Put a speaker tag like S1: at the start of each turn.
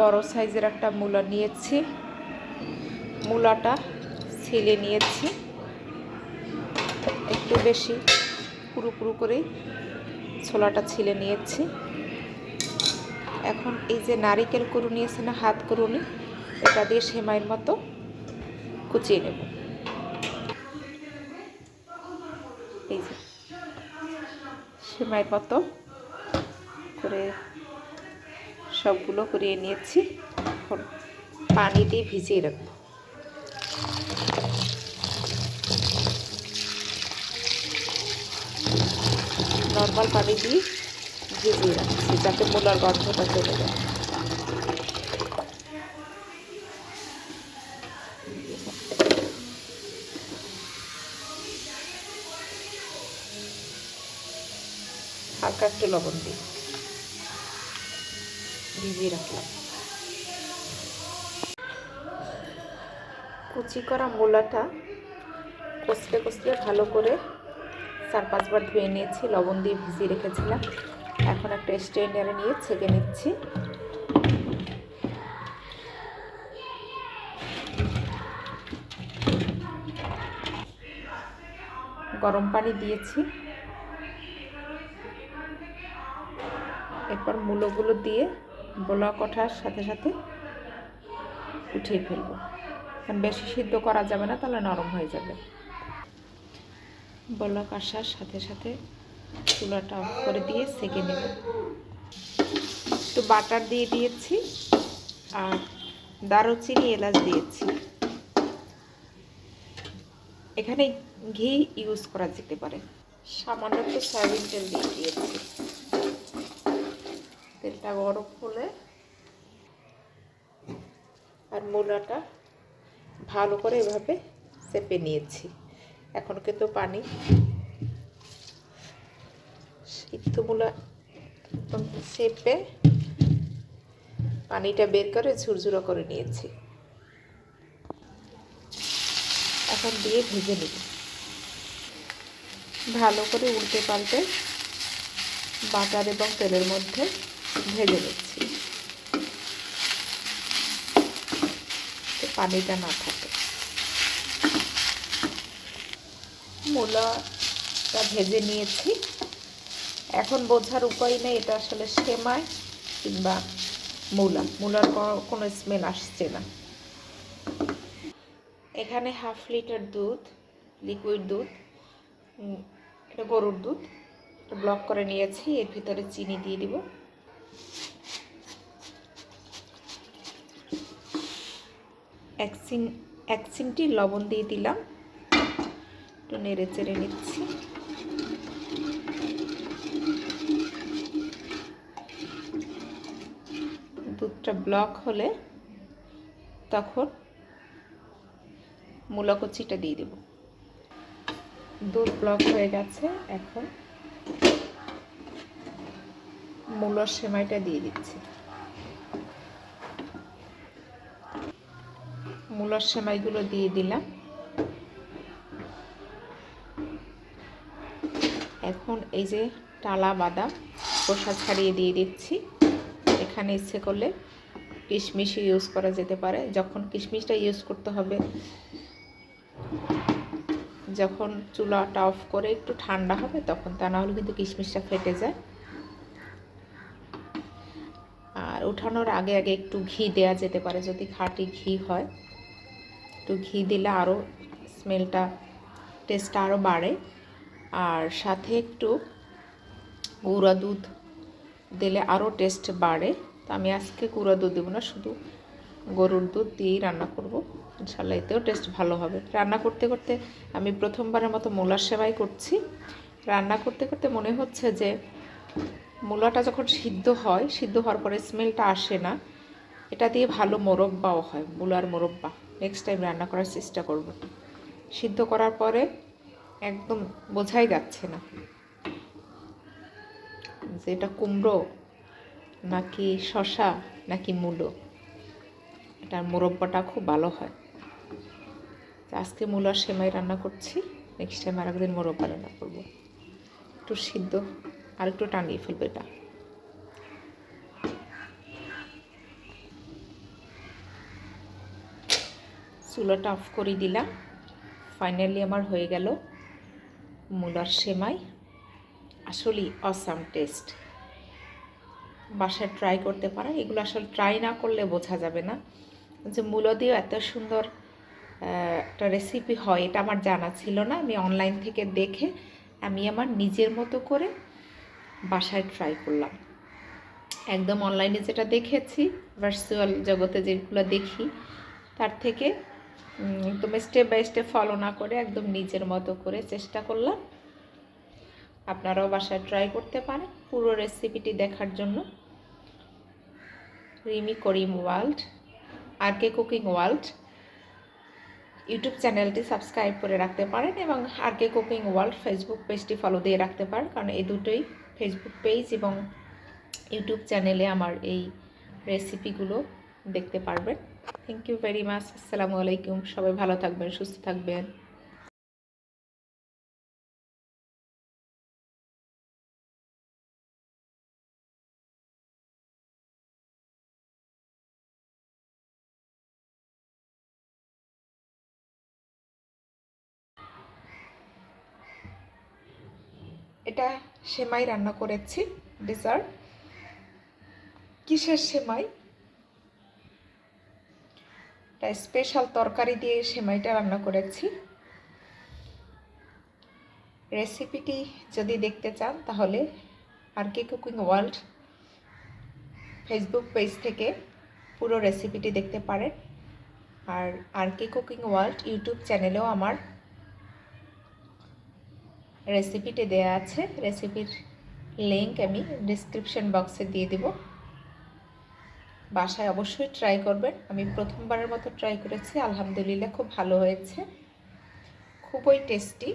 S1: বড় সাইজের একটা মূলা নিয়েছি। মূলাটা ছিলে নিয়েছি। একটু বেশি পুরো পুরো করে ছোলাটা ছিলে নিয়েছি। এখন এই যে নারিকেল করু নিয়েছে না, হাত করুনি এটা দিয়ে সেমাইয়ের মতো কুচিয়ে নেব। এই যে সেমাইয়ের মতো করে সবগুলো করিয়ে নিয়েছি। পানি দিয়ে ভিজিয়ে রাখব। নর্মাল পানি দিয়ে ভিজিয়ে রাখছি যাতে মূলার গন্ধটা চলে যায়। হালকা একটু লবণ দিই। ভিজিয়ে রাখলাম। কুচি করা মূলাটা কষতে কষতে ভালো করে চার পাঁচবার ধুয়ে নিয়েছি, লবণ দিয়ে ভিজিয়ে রেখেছিলাম। এখন একটা স্ট্রেনারে নিয়ে ছেঁকে নিচ্ছি। গরম পানি দিয়েছি। এরপর মূলোগুলো দিয়ে বোলা কঠার সাথে সাথে উঠিয়ে ফেলব। কারণ বেশি সিদ্ধ করা যাবে না, তাহলে নরম হয়ে যাবে। বলক আসার সাথে সাথে চুলাটা অফ করে দিয়ে সেকে নেব। একটু বাটার দিয়ে দিয়েছি আর দারুচিনি এলাচ দিয়েছি। এখানে ঘি ইউজ করা যেতে পারে। সামান্য একটু সয়াবিন তেল দিয়ে দিয়েছি। তেলটা গরম হলে আর মূলাটা ভালো করে এভাবে চেপে নিয়েছি। এখন কিন্তু পানি, সিদ্ধ মূলা চেপে পানিটা বের করে ঝুরঝুরো করে নিয়েছি। এখন দিয়ে ভেজে নিব। ভালো করে উল্টে পাল্টে বাটার এবং তেলের মধ্যে ভেজে নিচ্ছি। পানিটা না থাকে। মূলাটা ভেজে নিয়েছি। এখন বোঝার উপায় নেই, এটা আসলে সেমাই কিংবা মূলা। মূলার কোনো স্মেল আসছে না। এখানে হাফ লিটার দুধ, লিকুইড দুধ এটা গরুর দুধ। ব্লক করে নিয়েছি, এর ভিতরে চিনি দিয়ে দিব। এক চিমটি লবণ দিয়ে দিলাম। একটু নেড়ে চেড়ে নিচ্ছি। দুধটা ব্লক হলে তখন মূলা কচিটা দিয়ে দেব। দুধ ব্লক হয়ে গেছে, এখন মূলার সেমাইটা দিয়ে দিচ্ছি। মূলার সেমাইগুলো দিয়ে দিলাম। এখন এই যে টালা বাদাম, খোসা ছাড়িয়ে দিয়ে দিচ্ছি। এখানে ইচ্ছে করলে কিশমিশ ইউজ করা যেতে পারে। যখন কিশমিশটা ইউজ করতে হবে, যখন চুলাটা অফ করে একটু ঠান্ডা হবে, তখন তা না হলে কিন্তু কিশমিশটা ফেটে যায়। আর উঠানোর আগে আগে একটু ঘি দেয়া যেতে পারে, যদি খাঁটি ঘি হয়। একটু ঘি দিলে আরও স্মেলটা, টেস্টটা আরও বাড়ে। আর সাথে একটু গুঁড়া দুধ দিলে আরও টেস্ট বাড়ে। তো আমি আজকে গুঁড়া দুধ দেবো না, শুধু গরুর দুধ দিয়েই রান্না করব। ইনশাল্লাহ এতেও টেস্ট ভালো হবে। রান্না করতে করতে আমি প্রথমবারের মতো মোলার সেবাই করছি। রান্না করতে করতে মনে হচ্ছে যে মূলাটা যখন সিদ্ধ হয়, সিদ্ধ হওয়ার পরে স্মেলটা আসে না, এটা দিয়ে ভালো মোরব্বাও হয়, মূলার মোরব্বা। নেক্সট টাইম রান্না করার চেষ্টা করব। সিদ্ধ করার পরে একদম বোঝাই যাচ্ছে না যে এটা কুমড়ো নাকি শশা নাকি মূলো। এটার মোরব্বাটা খুব ভালো হয়। আজকে মূলার সেমাই রান্না করছি নেক্সট টাইম আর একদিন মোরব্বা রান্না করব। একটু সিদ্ধ আর একটু টানিয়ে ফেলবে এটা। চুলাটা অফ করে দিলাম। ফাইনালি আমার হয়ে গেল মুলার সেমাই। আসলেই অসাম টেস্ট বাসায় ট্রাই করতে পারে। এগুলো আসলে ট্রাই না করলে বোঝা যাবে না যে মূল দিয়েও এত সুন্দর একটা রেসিপি হয়। এটা আমার জানা ছিল না। আমি অনলাইন থেকে দেখে আমি আমার নিজের মতো করে বাসায় ট্রাই করলাম। একদম অনলাইনে যেটা দেখেছি ভার্চুয়াল জগতে যেগুলো দেখি, তার থেকে একদম স্টেপ বাই স্টেপ ফলো না করে একদম নিজের মতো করে চেষ্টা করলাম। আপনারাও বাসায় ট্রাই করতে পারেন, পুরো রেসিপিটি দেখার জন্য। Rimi Karim world, R K cooking world. YouTube চ্যানেলটি সাবস্ক্রাইব করে রাখতে পারেন এবং R K cooking world Facebook পেজটি ফলো দিয়ে রাখতে পারেন, কারণ এই দুটোই ফেসবুক পেজ এবং ইউটিউব চ্যানেলে আমার এই রেসিপিগুলো দেখতে পারবেন। থ্যাংক ইউ ভেরি মাচ আসসালামু আলাইকুম সবাই ভালো থাকবেন, সুস্থ থাকবেন। এটা সেমাই রান্না করেছি ডেজার্ট কিসের সেমাই? এটা স্পেশাল তরকারি দিয়ে সেমাইটা রান্না করেছি। রেসিপিটি যদি দেখতে চান তাহলে R K cooking world Facebook page থেকে পুরো রেসিপিটি দেখতে পারেন। আর R K cooking world YouTube চ্যানেলেও আমার রেসিপিটি দেয়া আছে। রেসিপির লিঙ্ক আমি ডিসক্রিপশন বক্সে দিয়ে দেব। বাসায় অবশ্যই ট্রাই করবেন। আমি প্রথমবারের মতো ট্রাই করেছি। আলহামদুলিল্লাহ, খুব ভালো হয়েছে। খুবই টেস্টি